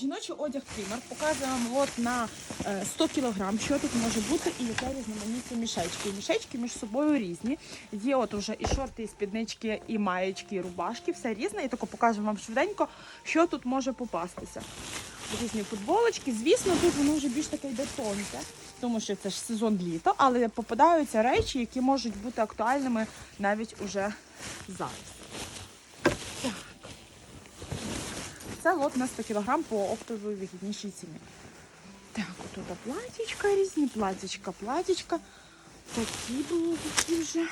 Жіночий одяг пример. Показуємо от на е, 100 кг, що тут може бути і яке різноманітні мішечки. Мішечки між собою різні. Є от уже і шорти, і спіднички, і маєчки, і рубашки, все різне. І тако покажемо вам швиденько, що тут може попастися. Різні футболочки. Звісно, тут воно вже більш таке йде тонке, тому що це ж сезон літа, але попадаються речі, які можуть бути актуальними навіть уже зараз. Це лот на 100 кг по оптовій вигіднішій ціні. Так, тут платічка різні, платічка, платічка. Такі були такі вже.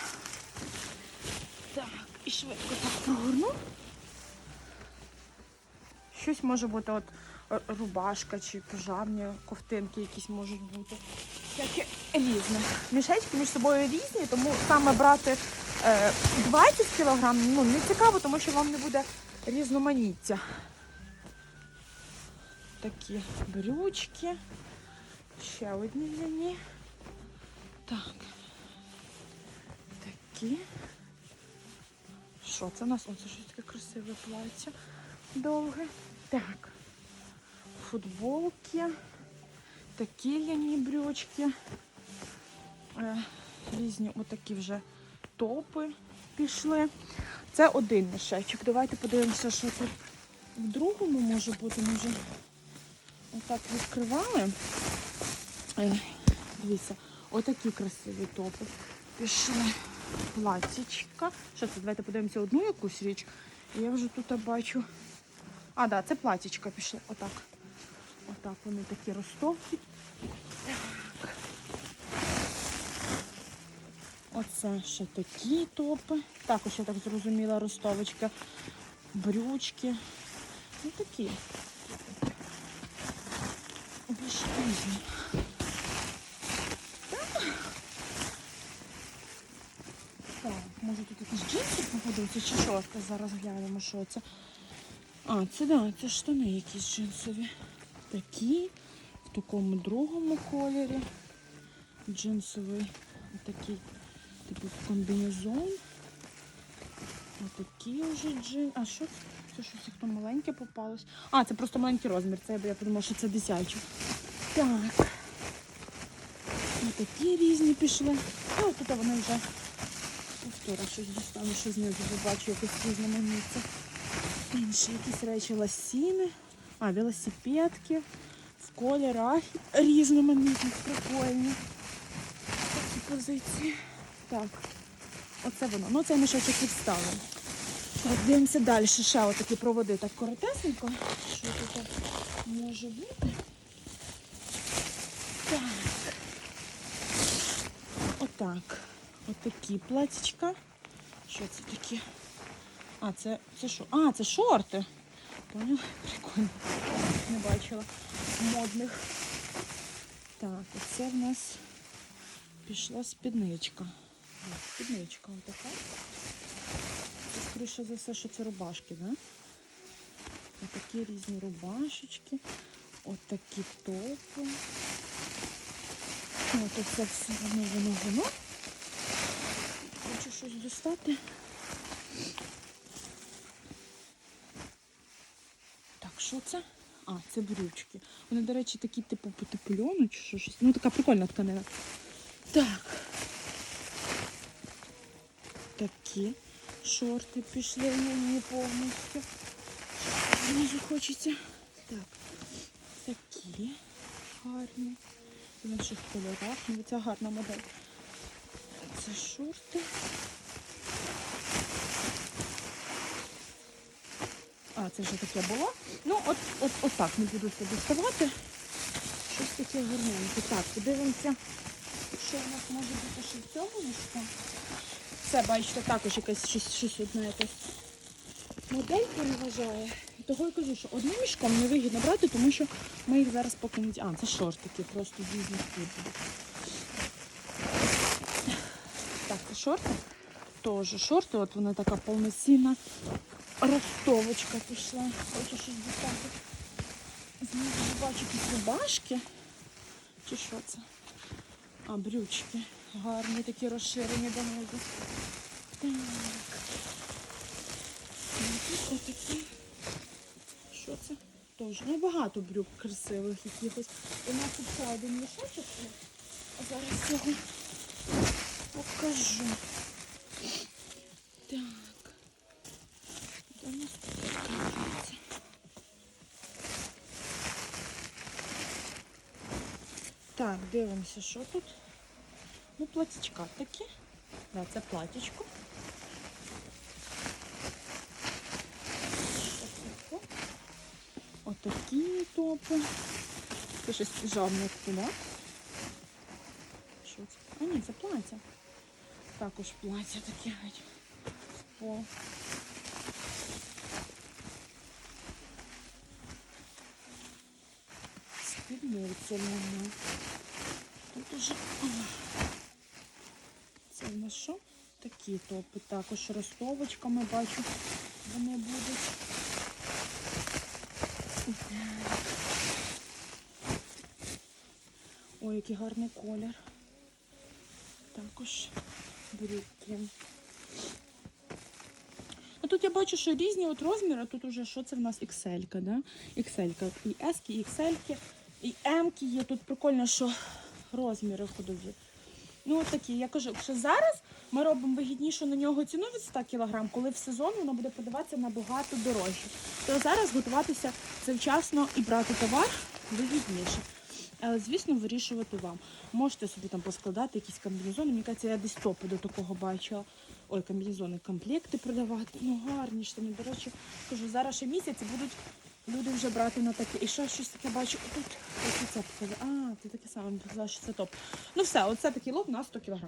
Так, і швидко так прогорну. Щось може бути от е, рубашка чи пижамні ковтинки якісь можуть бути. Таке різне. Мішечки між собою різні, тому саме брати е, 20 кг ну, не цікаво, тому що вам не буде різноманіття такі брючки. Ще одні ляні. Так. Такі. Що це у нас? О, це щось таке красиве плаття. Довге. Так. Футболки. Такі ляні брючки. Е, різні отакі вже топи пішли. Це один мішечок. Давайте подивимося, що тут в другому може бути. Може, отак відкривали. Е, дивіться, отакі красиві топи. Пішли платічка. Що це? Давайте подивимося одну якусь річ. Я вже тут бачу. А, да, це платічка пішли. Отак. Отак вони такі ростовкі. Оце ще такі топи. Також я так зрозуміла, ростовочка. Брючки. Ну такі. Більш різні. Може тут якісь джинси попадуться чи що? Зараз глянемо, що це. А, це да, це штани якісь джинсові. Такі, в такому другому кольорі. Джинсовий такий, типу комбінезон. Отакі вже джин. А що це? Це щось хто маленьке попалось. А, це просто маленький розмір. Це я подумала, що це дитячі. Так. Отакі різні пішли. А от тут вони вже повтора щось дістану, що знизу побачу якось різноманіття. Інші якісь речі ласіни. А, велосипедки в кольорах різноманітних, прикольні. Такі позиції. Так, оце воно. Ну, цей мішочок відставимо. Так, дивимося далі. Ще отакі проводи так коротесенько. Що тут може бути? Так. Отак. Отакі платічка. Що це таке? А, це, це що? А, це шорти. Поняла? Прикольно. Не бачила модних. Так, оце в нас пішла спідничка. Спідничка отака. Це, скоріше за все, що це рубашки, да? Отакі різні рубашечки, отакі топи. От оце все воно, воно, воно. Хочу щось достати. Так, що це? А, це брючки. Вони, до речі, такі, типу, потепльону чи що щось. Ну, така прикольна тканина. Так. Такі шорти пішли мені повністю. Дуже хочеться. Так. Такі гарні. В інших кольорах. Ну, Це гарна модель. Це шорти. А, це вже таке було. Ну, от, от, от так не буду це доставати. Щось таке гарненьке. Так, подивимося, що у нас може бути ще в цьому мішку. Це, бачите, також якась щось, щось одна якась модель переважає. Того я кажу, що одним мішком не вигідно брати, тому що ми їх зараз поки не... А, це шортики, просто різних видів. Так, це шорти. Теж шорти, от вона така повноцінна ростовочка пішла. Хочу щось дістати. Знизу я бачу якісь рубашки. Чи що це? А, брючки. Гарні, такі розширені донизу. Так. Ну, тут Отакі. Що це? теж. Ну, багато брюк красивих якихось. У нас тут ще один мішочок. є. А зараз його покажу. Так. Де нас тут? Так, дивимося, що тут. Ну, платічка такі. Да, це платічко. Що це? Отакі топи. Це щось піжамне да? Що це? А ні, це плаття. Також плаття таке. геть. О. Спідниця мене. Тут уже. Це в нас що? Такі топи. Також ростовочками бачу. Вони будуть. Ой, який гарний колір. Також брюки. Ну, тут я бачу, що різні от розміри. Тут уже що це в нас XL, да? XL. І S, і XL, і M є. Тут прикольно, що розміри ходові. Ну, от такі. Я кажу, що зараз ми робимо вигіднішу на нього ціну від 100 кг, коли в сезон воно буде продаватися набагато дорожче. То зараз готуватися завчасно і брати товар вигідніше. Але, звісно, вирішувати вам. Можете собі там поскладати якісь комбінезони. Мені кажеться, я десь топи до такого бачила. Ой, комбінезони, комплекти продавати. Ну, гарні штани. До речі, кажу, зараз ще місяць будуть люди вже брати на таке. І ще щось таке бачу. Тут ось це показує. А, це таке саме, казала, що це топ. Ну все, оце такий лот на 100 кг.